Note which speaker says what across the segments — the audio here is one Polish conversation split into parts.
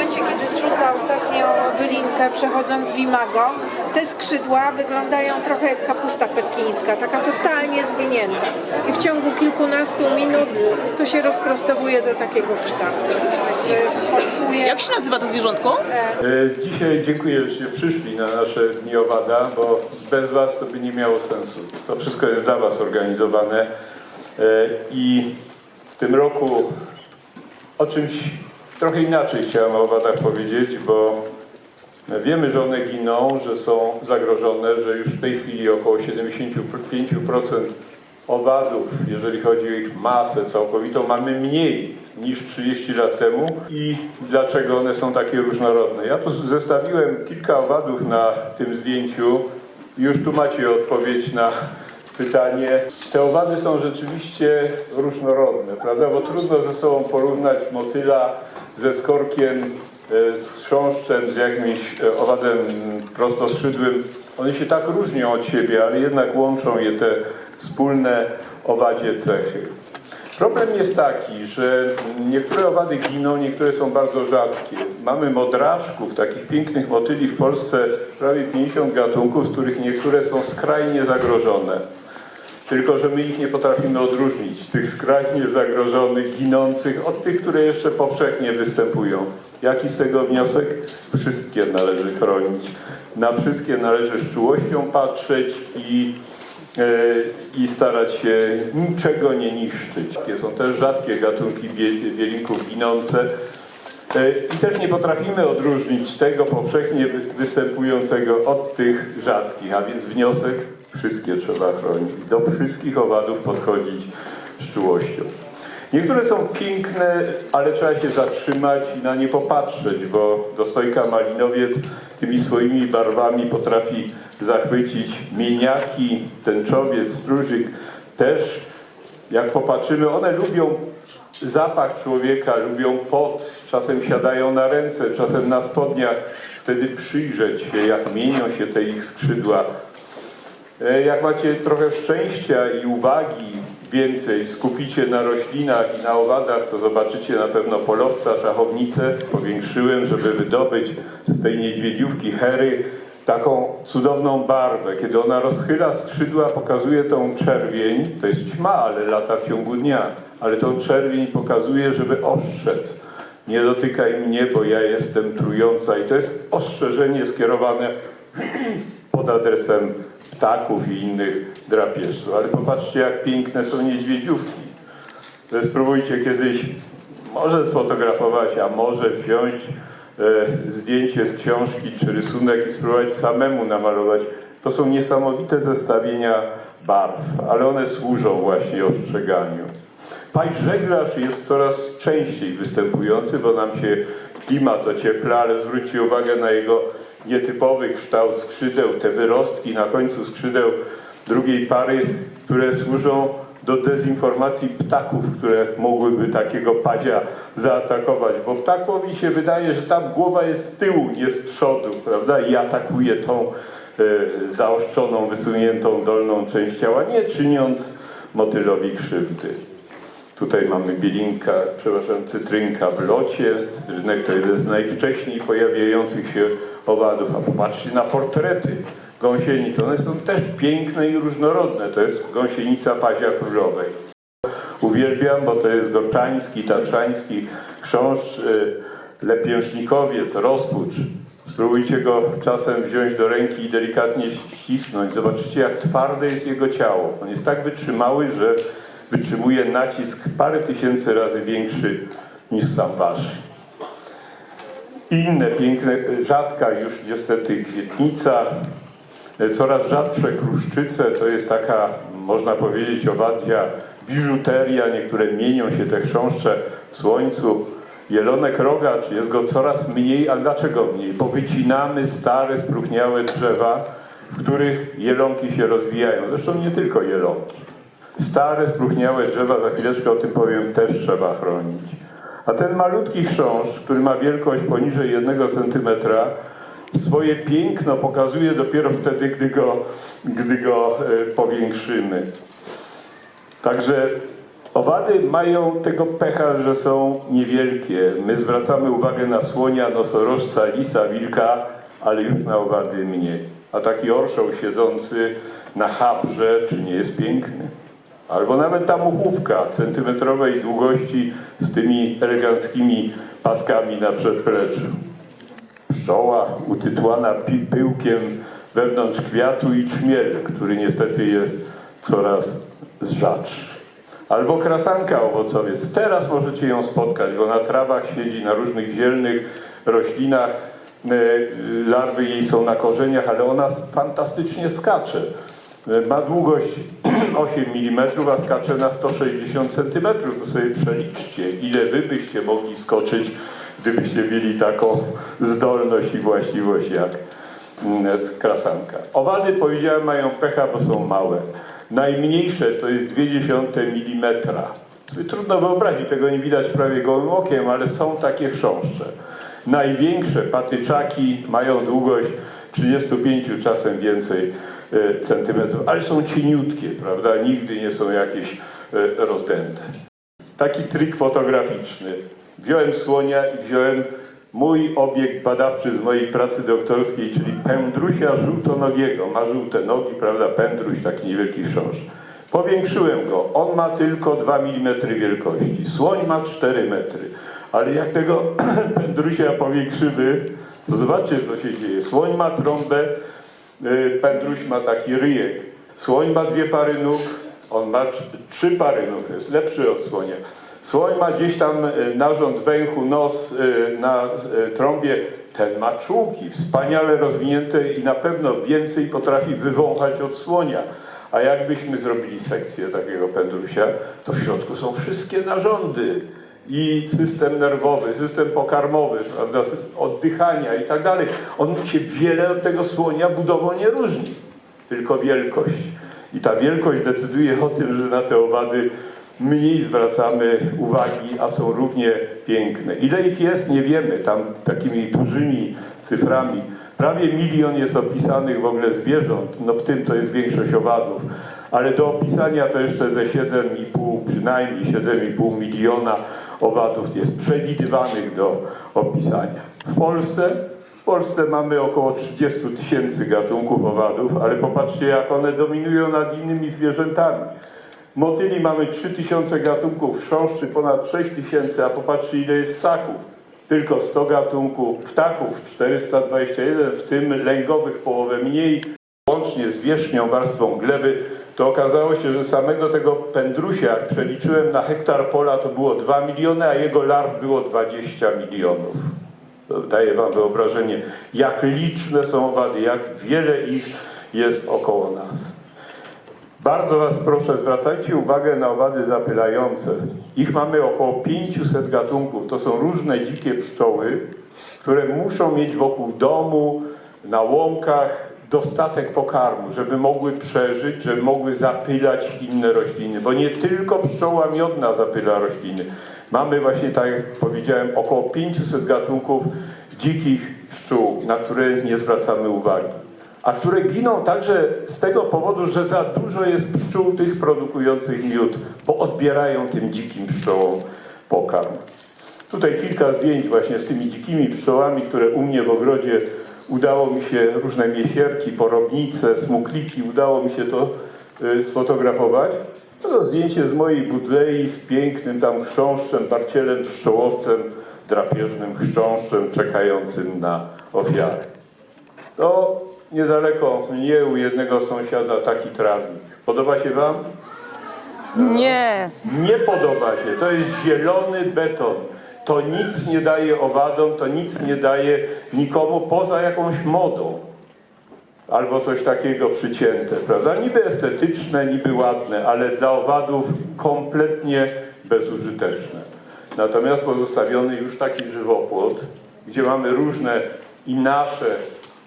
Speaker 1: momencie, kiedy zrzuca ostatnią wylinkę przechodząc w Imago, te skrzydła wyglądają trochę jak kapusta pekińska, taka totalnie zwinięta. I w ciągu kilkunastu minut to się rozprostowuje do takiego kształtu. Także.
Speaker 2: Jak się nazywa to zwierzątko?
Speaker 3: E, Dzisiaj dziękuję, że przyszli na nasze Dni Owada, bo bez Was to by nie miało sensu. To wszystko jest dla Was organizowane E, i w tym roku o czymś trochę inaczej chciałem o owadach powiedzieć, bo wiemy, że one giną, że są zagrożone, że już w tej chwili około 75% owadów, jeżeli chodzi o ich masę całkowitą, mamy mniej niż 30 lat temu i dlaczego one są takie różnorodne. Ja tu zestawiłem kilka owadów na tym zdjęciu. Już tu macie odpowiedź na pytanie. Te owady są rzeczywiście różnorodne, prawda? Bo trudno ze sobą porównać motyla ze skorkiem, e, z chrząszczem, z jakimś e, owadem prostoskrzydłym. One się tak różnią od siebie, ale jednak łączą je te wspólne owadzie cechy. Problem jest taki, że niektóre owady giną, niektóre są bardzo rzadkie. Mamy modraszków, takich pięknych motyli w Polsce prawie 50 gatunków, z których niektóre są skrajnie zagrożone. Tylko, że my ich nie potrafimy odróżnić, tych skrajnie zagrożonych, ginących, od tych, które jeszcze powszechnie występują. Jaki z tego wniosek? Wszystkie należy chronić. Na wszystkie należy z czułością patrzeć i, e, i starać się niczego nie niszczyć. Są też rzadkie gatunki wielinków ginące. E, I też nie potrafimy odróżnić tego powszechnie wy- występującego od tych rzadkich, a więc wniosek wszystkie trzeba chronić. Do wszystkich owadów podchodzić z czułością. Niektóre są piękne, ale trzeba się zatrzymać i na nie popatrzeć, bo dostojka malinowiec tymi swoimi barwami potrafi zachwycić mieniaki, tęczowiec, stróżyk też jak popatrzymy, one lubią zapach człowieka, lubią pot, czasem siadają na ręce, czasem na spodniach. Wtedy przyjrzeć się, jak mienią się te ich skrzydła. E, Jak macie trochę szczęścia i uwagi więcej, skupicie na roślinach i na owadach, to zobaczycie na pewno polowca, szachownicę. Powiększyłem, żeby wydobyć z tej niedźwiedziówki hery taką cudowną barwę. Kiedy ona rozchyla skrzydła, pokazuje tą czerwień. To jest ćma, ale lata w ciągu dnia. Ale tą czerwień pokazuje, żeby ostrzec. Nie dotykaj mnie, bo ja jestem trująca. I to jest ostrzeżenie skierowane pod adresem ptaków i innych drapieżców. Ale popatrzcie, jak piękne są niedźwiedziówki. To Spróbujcie kiedyś może sfotografować, a może wziąć e, zdjęcie z książki czy rysunek i spróbować samemu namalować. To są niesamowite zestawienia barw, ale one służą właśnie ostrzeganiu. Paź żeglarz jest coraz częściej występujący, bo nam się klimat ociepla, ale zwróćcie uwagę na jego nietypowy kształt skrzydeł, te wyrostki na końcu skrzydeł drugiej pary, które służą do dezinformacji ptaków, które mogłyby takiego pazia zaatakować, bo ptakowi się wydaje, że tam głowa jest z tyłu, nie z przodu, prawda, i atakuje tą e, zaostrzoną, wysuniętą dolną część ciała, nie czyniąc motylowi krzywdy. Tutaj mamy bielinka, przepraszam, cytrynka w locie. Cytrynek to jeden z najwcześniej pojawiających się owadów. A popatrzcie na portrety gąsienic. One są też piękne i różnorodne. To jest gąsienica pazia królowej. Uwielbiam, bo to jest gorczański, tatrzański chrząszcz, y, lepiężnikowiec, rozpucz. Spróbujcie go czasem wziąć do ręki i delikatnie ścisnąć. Zobaczycie, jak twarde jest jego ciało. On jest tak wytrzymały, że wytrzymuje nacisk parę tysięcy razy większy niż sam wasz. Inne piękne, rzadka już niestety kwietnica, coraz rzadsze kruszczyce, to jest taka, można powiedzieć, owadzia biżuteria, niektóre mienią się te chrząszcze w słońcu. Jelonek rogacz, jest go coraz mniej, a dlaczego mniej? Bo wycinamy stare, spróchniałe drzewa, w których jelonki się rozwijają. Zresztą nie tylko jelonki. Stare, spróchniałe drzewa, za chwileczkę o tym powiem, też trzeba chronić. A ten malutki chrząszcz, który ma wielkość poniżej 1 cm, swoje piękno pokazuje dopiero wtedy, gdy go, gdy go e, powiększymy. Także Owady mają tego pecha, że są niewielkie. My zwracamy uwagę na słonia, nosorożca, lisa, wilka, ale już na owady mniej. A taki orszoł siedzący na chabrze, czy nie jest piękny? Albo nawet ta muchówka centymetrowej długości z tymi eleganckimi paskami na przedpleczu. Pszczoła utytłana pyłkiem wewnątrz kwiatu i trzmiel, który niestety jest coraz rzadszy. Albo krasanka owocowiec. Teraz możecie ją spotkać, bo na trawach siedzi, na różnych zielnych roślinach. E, Larwy jej są na korzeniach, ale ona fantastycznie skacze. E, Ma długość 8 mm, a skacze na 160 cm. To sobie przeliczcie, ile wy byście mogli skoczyć, gdybyście mieli taką zdolność i właściwość jak mm, krasanka. Owady, powiedziałem, mają pecha, bo są małe. Najmniejsze to jest 0,2 mm. Trudno wyobrazić, tego nie widać prawie gołym okiem, ale są takie chrząszcze. Największe patyczaki mają długość 35, czasem więcej centymetrów, ale są cieniutkie, prawda? Nigdy nie są jakieś e, rozdęte. Taki trik fotograficzny. Wziąłem słonia i wziąłem mój obiekt badawczy z mojej pracy doktorskiej, czyli pędrusia żółtonogiego. Ma żółte nogi, prawda? Pędruś, taki niewielki chrząszcz. Powiększyłem go. On ma tylko 2 mm wielkości. Słoń ma 4 metry. Ale jak tego pędrusia powiększymy, to zobaczcie, co się dzieje. Słoń ma trąbę, pędruś ma taki ryjek. Słoń ma dwie pary nóg, on ma tr- trzy pary nóg, jest lepszy od słonia. Słoń ma gdzieś tam y, narząd węchu, nos y, na y, trąbie. Ten ma czułki wspaniale rozwinięte i na pewno więcej potrafi wywąchać od słonia. A jakbyśmy zrobili sekcję takiego pędrusia, to w środku są wszystkie narządy i system nerwowy, system pokarmowy, prawda, oddychania i tak dalej. On się wiele od tego słonia budową nie różni, tylko wielkość. I ta wielkość decyduje o tym, że na te owady mniej zwracamy uwagi, a są równie piękne. Ile ich jest, nie wiemy, tam takimi dużymi cyframi. Prawie milion jest opisanych w ogóle zwierząt, no w tym to jest większość owadów, ale do opisania to jeszcze ze 7,5, przynajmniej 7,5 miliona owadów jest przewidywanych do opisania. W Polsce w Polsce mamy około 30 tysięcy gatunków owadów, ale popatrzcie, jak one dominują nad innymi zwierzętami. Motyli mamy 3000 gatunków, chrząszczy ponad 6000, a popatrzcie, ile jest ssaków. Tylko 100 gatunków, ptaków 421, w tym lęgowych połowę mniej, łącznie z wierzchnią warstwą gleby, to okazało się, że samego tego pędrusia, jak przeliczyłem na hektar pola, to było 2 miliony, a jego larw było 20 milionów. To daje wam wyobrażenie, jak liczne są owady, jak wiele ich jest około nas. Bardzo Was proszę, zwracajcie uwagę na owady zapylające. Ich mamy około 500 gatunków. To są różne dzikie pszczoły, które muszą mieć wokół domu, na łąkach dostatek pokarmu, żeby mogły przeżyć, żeby mogły zapylać inne rośliny. Bo nie tylko pszczoła miodna zapyla rośliny. Mamy właśnie, tak jak powiedziałem, około 500 gatunków dzikich pszczół, na które nie zwracamy uwagi a które giną także z tego powodu, że za dużo jest pszczół tych produkujących miód, bo odbierają tym dzikim pszczołom pokarm. Tutaj kilka zdjęć właśnie z tymi dzikimi pszczołami, które u mnie w ogrodzie udało mi się, różne miesierki, porobnice, smukliki, udało mi się to y, sfotografować. No To zdjęcie z mojej budlei z pięknym tam chrząszczem, parcielem, pszczołowcem, drapieżnym chrząszczem czekającym na ofiarę. To niedaleko mnie u jednego sąsiada taki trawnik. Podoba się wam?
Speaker 2: Nie.
Speaker 3: Nie podoba się. To jest zielony beton. To nic nie daje owadom, to nic nie daje nikomu poza jakąś modą. Albo coś takiego przycięte, prawda? Niby estetyczne, niby ładne, ale dla owadów kompletnie bezużyteczne. Natomiast pozostawiony już taki żywopłot, gdzie mamy różne i nasze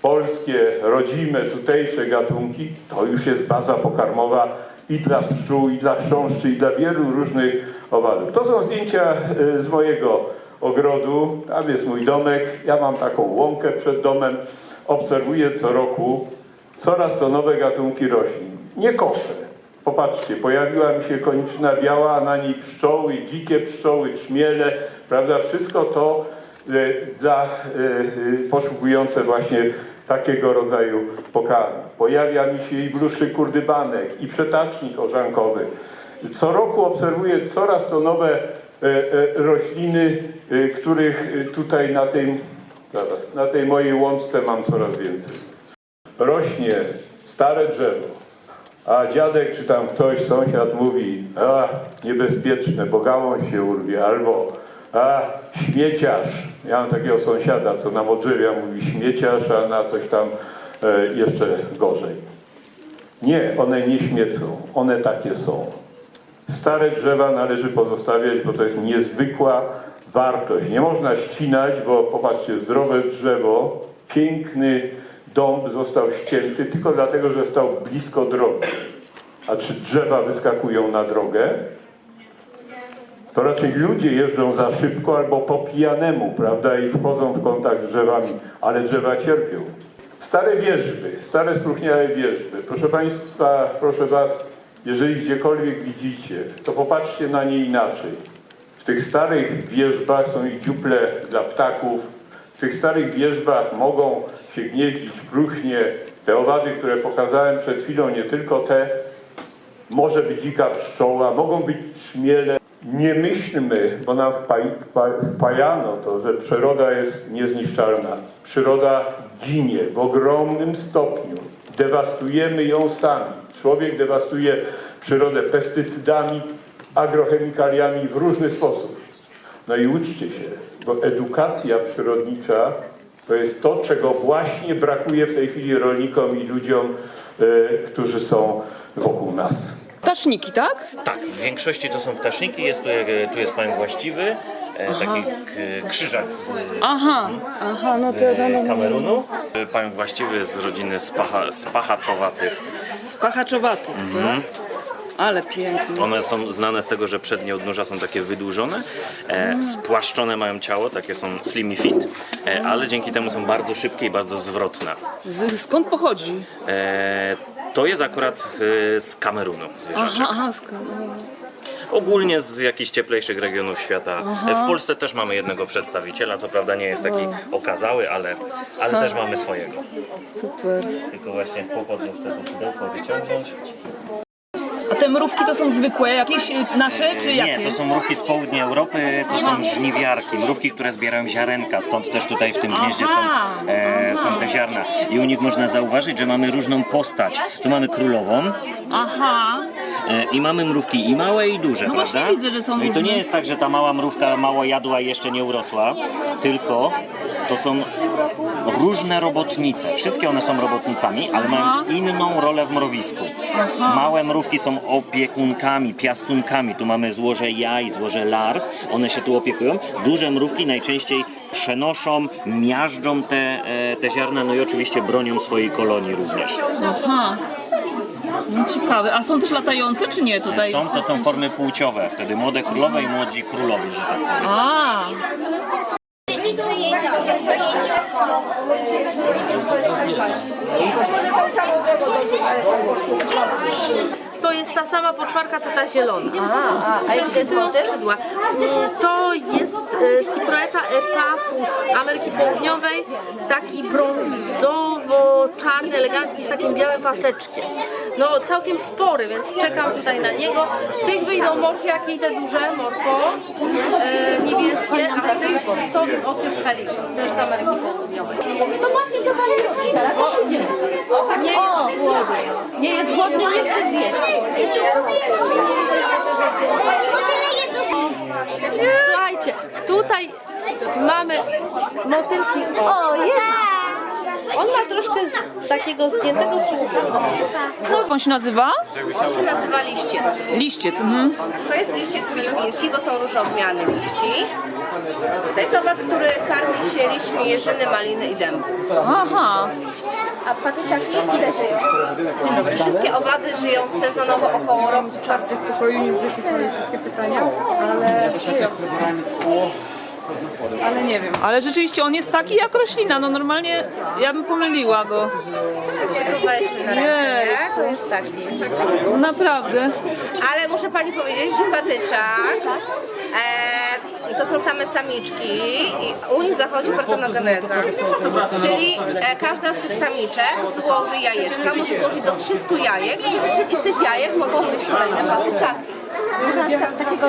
Speaker 3: polskie, rodzime, tutejsze gatunki, to już jest baza pokarmowa i dla pszczół, i dla chrząszczy, i dla wielu różnych owadów. To są zdjęcia y, z mojego ogrodu. Tam jest mój domek. Ja mam taką łąkę przed domem. Obserwuję co roku coraz to nowe gatunki roślin. Nie koszę. Popatrzcie, pojawiła mi się koniczyna biała, a na niej pszczoły, dzikie pszczoły, trzmiele, prawda? Wszystko to e, dla e, poszukujące właśnie takiego rodzaju pokarmu. Pojawia mi się i bluszczy kurdybanek, i przetacznik orzankowy. Co roku obserwuję coraz to nowe e, e, rośliny, e, których tutaj na tej, na tej mojej łączce mam coraz więcej. Rośnie stare drzewo, a dziadek czy tam ktoś, sąsiad mówi, a niebezpieczne, bo gałąź się urwie, albo a śmieciarz. Ja mam takiego sąsiada, co na Modrzewia mówi śmieciarz, a na coś tam jeszcze gorzej. Nie, one nie śmiecą, one takie są. Stare drzewa należy pozostawiać, bo to jest niezwykła wartość. Nie można ścinać, bo popatrzcie, zdrowe drzewo, piękny dąb został ścięty tylko dlatego, że stał blisko drogi. A czy drzewa wyskakują na drogę? To raczej ludzie jeżdżą za szybko albo po pijanemu, prawda, i wchodzą w kontakt z drzewami, ale drzewa cierpią. Stare wierzby, stare spróchniałe wierzby. Proszę Państwa, proszę Was, jeżeli gdziekolwiek widzicie, to popatrzcie na nie inaczej. W tych starych wierzbach są i dziuple dla ptaków. W tych starych wierzbach mogą się gnieździć próchnie. Te owady, które pokazałem przed chwilą, nie tylko te, może być dzika pszczoła, mogą być trzmiele. Nie myślmy, bo nam wpa- wpa- wpajano to, że przyroda jest niezniszczalna. Przyroda ginie w ogromnym stopniu. Dewastujemy ją sami. Człowiek dewastuje przyrodę pestycydami, agrochemikaliami w różny sposób. No i uczcie się, bo edukacja przyrodnicza to jest to, czego właśnie brakuje w tej chwili rolnikom i ludziom, e, którzy są wokół nas.
Speaker 2: Taszniki, tak?
Speaker 4: Tak, w większości to są ptaszniki, jest tu, tu jest pająk właściwy, e, taki k- krzyżak z,
Speaker 2: Aha, aha, no to
Speaker 4: z
Speaker 2: no, no, no, no.
Speaker 4: Kamerunu. E, Pająk właściwy z rodziny spacha, spachaczowatych.
Speaker 2: Spachaczowatych, tak? Ale pięknie.
Speaker 4: One są znane z tego, że przednie odnóża są takie wydłużone, e, spłaszczone mają ciało, takie są slimy fit, e, ale dzięki temu są bardzo szybkie i bardzo zwrotne.
Speaker 2: Z, skąd pochodzi?
Speaker 4: E, to jest akurat e, z Kamerunu zwierzaczek.
Speaker 2: Aha?
Speaker 4: Ogólnie z jakichś cieplejszych regionów świata. W Polsce też mamy jednego przedstawiciela, co prawda nie jest taki okazały, ale, ale też mamy swojego.
Speaker 2: Super.
Speaker 4: Tylko właśnie po podróbce to pudełko wyciągnąć.
Speaker 2: A te mrówki to są zwykłe, jakieś y, nasze, czy jakie?
Speaker 4: Nie, to są mrówki z południa Europy, to są żniwiarki, mrówki, które zbierają ziarenka, stąd też tutaj w tym gnieździe są, e, są te ziarna. I u nich można zauważyć, że mamy różną postać. Tu mamy królową
Speaker 2: Aha,
Speaker 4: e, i mamy mrówki i małe i duże,
Speaker 2: No
Speaker 4: prawda?
Speaker 2: widzę, że są
Speaker 4: no i to
Speaker 2: różne.
Speaker 4: nie jest tak, że ta mała mrówka mało jadła i jeszcze nie urosła, tylko to są różne robotnice. Wszystkie one są robotnicami, ale mają inną rolę w mrowisku. Małe mrówki są opiekunkami, piastunkami. Tu mamy złoże jaj, złoże larw. One się tu opiekują. Duże mrówki najczęściej przenoszą, miażdżą te, e, te ziarna, no i oczywiście bronią swojej kolonii również.
Speaker 2: aha. No ciekawe. A są też latające, czy nie tutaj?
Speaker 4: Są, to są formy płciowe. Wtedy młode królowe i młodzi królowie, że tak powiem.
Speaker 2: A, może tą samą drogą do ale.
Speaker 5: To jest ta sama poczwarka, co ta zielona. A, a, jakie skrzydła. Mm, To jest e, Cyproeta epafus Ameryki Południowej, taki brązowo-czarny, elegancki, z takim białym paseczkiem. No całkiem spory, więc czekam tutaj na niego. Z tych wyjdą morfiaki i te duże, morfo, e, niebieskie, a z tych są okiem pelikan, też z Ameryki Południowej.
Speaker 6: To właśnie drugi, zaraz
Speaker 5: jest.
Speaker 6: Nie jest głodny, nie chce zjeść.
Speaker 5: Słuchajcie, tutaj mamy motylki. O,
Speaker 6: jest!
Speaker 5: on ma troszkę z takiego zgiętego czubka.
Speaker 2: jak on się nazywa?
Speaker 7: On się nazywa liściec.
Speaker 2: Liściec. Mhm.
Speaker 7: To jest liściec filipiński, bo są różne odmiany liści. To jest owad, który karmi się liśćmi jeżyny, maliny i dębu.
Speaker 2: Aha.
Speaker 6: A patyczaki ile żyją?
Speaker 7: Wszystkie owady żyją sezonowo około roku czasu.
Speaker 2: Ale nie wiem. Ale rzeczywiście on jest taki jak roślina, no normalnie ja bym pomyliła go.
Speaker 7: Jak weźmy na rękę,
Speaker 2: Nie.
Speaker 7: nie? to jest taki.
Speaker 2: Naprawdę.
Speaker 7: Ale muszę pani powiedzieć, że patyczak e, to są same samiczki i u nich zachodzi partenogeneza. Czyli e, każda z tych samiczek złoży jajeczka, może złożyć do 300 jajek i z tych jajek mogą wyjść kolejne patyczaki.
Speaker 6: Można na przykład takiego,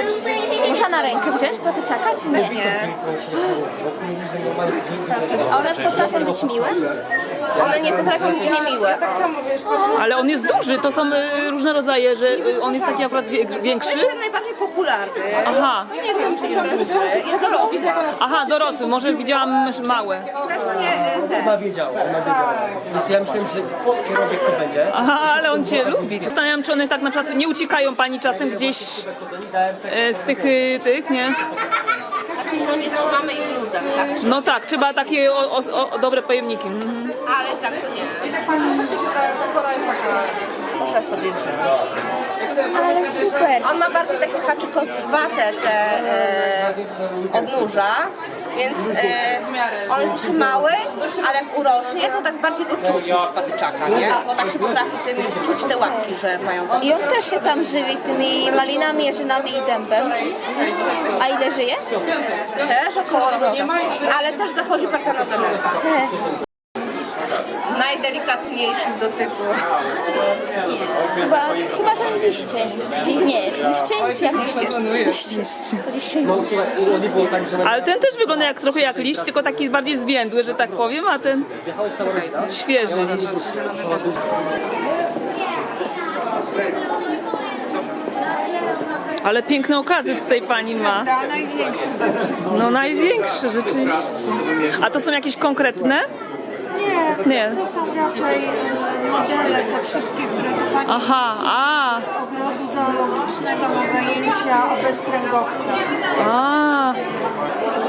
Speaker 6: można na rękę wziąć patyczaka, czy nie?
Speaker 7: Nie.
Speaker 6: One potrafią być miłe?
Speaker 7: One nie potrafią być niemiłe.
Speaker 2: Ale on jest duży, to są y, różne rodzaje, że y, on jest taki akurat wie-
Speaker 7: To
Speaker 2: większy.
Speaker 7: najbardziej popularny.
Speaker 2: Aha.
Speaker 7: Nie wiem, czy jest duży. Jest dorosły.
Speaker 2: Aha, dorosły, może widziałam małe.
Speaker 7: Też nie e, ten.
Speaker 8: Ona wiedziała, ona wiedziała. Więc ja myślałem, że kierownik to będzie.
Speaker 2: Aha, ale on cię lubi. Zastanawiam, czy one tak na przykład nie uciekają pani czasem gdzieś e, z tych, y, tych, nie?
Speaker 7: Znaczy no nie trzymamy ich luzem, tak?
Speaker 2: No tak, trzeba takie o, o, o, dobre pojemniki. Mhm.
Speaker 7: Ale tak to nie. Muszę sobie wziąć.
Speaker 6: Ale super.
Speaker 7: On ma bardziej takie haczykowate te e, odnóża, więc e, on jest jeszcze mały, ale jak urośnie, to tak bardziej go czuć niż patyczaka, nie? Bo tak się potrafi tym czuć te łapki, że mają
Speaker 6: I on też się tam żywi tymi malinami, jeżynami i dębem. A ile żyje?
Speaker 7: też około ale też zachodzi partenogeneza. Najdelikatniejszy w dotyku.
Speaker 6: Chyba, chyba ten liścień. Li- Nie, liścień czy jak liścień? Liścień.
Speaker 8: No tak,
Speaker 2: Ale ten też wygląda jak trochę jak liść, tylko taki bardziej zwiędły, że tak powiem, a ten świeży liść. Ale piękne okazy tutaj pani ma. No największe rzeczywiście. A to są jakieś konkretne?
Speaker 1: Nie,
Speaker 2: Nie.
Speaker 1: to są raczej e, modele, te wszystkie, które Pani
Speaker 2: Aha, a,
Speaker 1: ogrodu zoologicznego na zajęcia o bezkręgowca.
Speaker 2: a.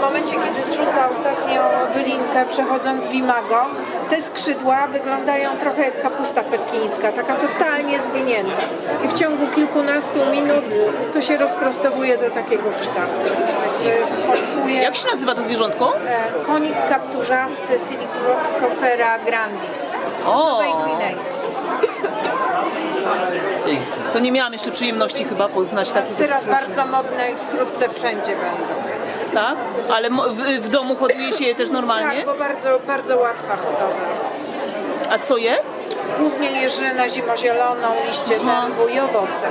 Speaker 1: W momencie, kiedy zrzuca ostatnią wylinkę, przechodząc w imago, te skrzydła wyglądają trochę jak kapusta pekińska, taka totalnie zwinięta. I w ciągu kilkunastu minut to się rozprostowuje do takiego kształtu. Także
Speaker 2: Jak się nazywa to zwierzątko?
Speaker 1: e, konik kapturzasty Silicofera grandis.
Speaker 2: O.
Speaker 1: Z Nowej Gwinei.
Speaker 2: To nie miałam jeszcze przyjemności chyba poznać takich.
Speaker 1: Teraz bardzo modne i wkrótce wszędzie będą.
Speaker 2: Tak? Ale w, w domu hoduje się je też normalnie?
Speaker 1: Tak, bo bardzo, bardzo łatwa hodowla.
Speaker 2: A co je?
Speaker 1: Głównie jeżynę zimozieloną, liście dębu i owoce.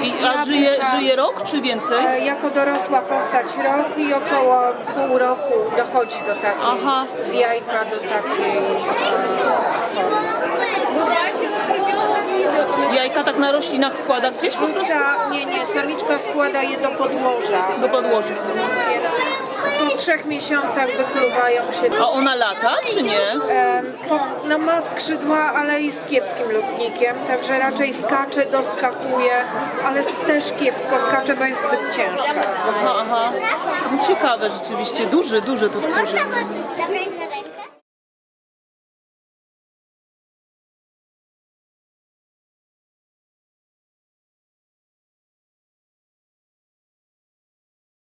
Speaker 2: I, a żyje, żyje rok czy więcej?
Speaker 1: E, Jako dorosła postać rok i około pół roku dochodzi do takiej,
Speaker 2: Aha.
Speaker 1: z jajka do takiej
Speaker 2: Jajka tak na roślinach składa gdzieś po prostu
Speaker 1: Ta, nie, nie, samiczka składa je do podłoża,
Speaker 2: do podłoża.
Speaker 1: więc po trzech miesiącach wykluwają się.
Speaker 2: A ona lata czy nie?
Speaker 1: Em, po- No ma skrzydła, ale jest kiepskim lotnikiem, także raczej skacze, doskakuje, ale też kiepsko skacze, bo jest zbyt ciężka.
Speaker 2: Aha, aha. No ciekawe rzeczywiście, duże, duże to stworzenie.
Speaker 6: Zabrać za rękę.